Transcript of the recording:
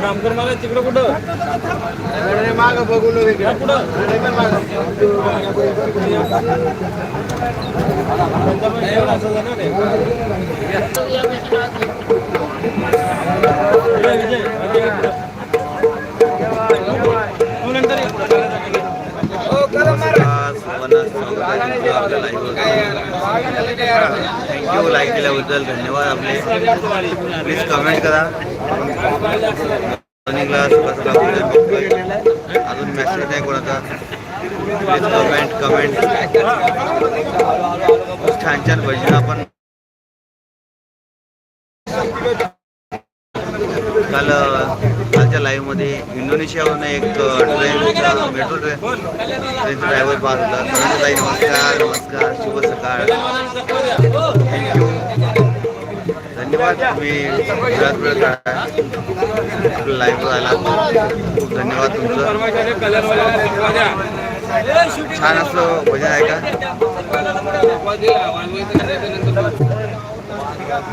रामकर मला तिकडं कुठं? माग बघून तू थँक्यू लाईक केल्याबद्दल धन्यवाद आपले. प्लीज कमेंट करा. रनिंगला अजून मेसेज नाही कोणाचा. प्लीज कमेंट कमेंट खूप छान छान भजन आपण. काल कालच्या लाईव्हमध्ये इंडोनेशियावरून एक ट्रेन मेट्रो ट्रेन ट्रेनचा ड्रायव्हर पाहत होता. ताई नमस्कार नमस्कार शुभ सकाळ. थँक्यू धन्यवाद तुम्ही गुजरात वेळ काढा लाईव्हवर आला. खूप धन्यवाद तुमचं. छान असं भजन आहे का? नाही.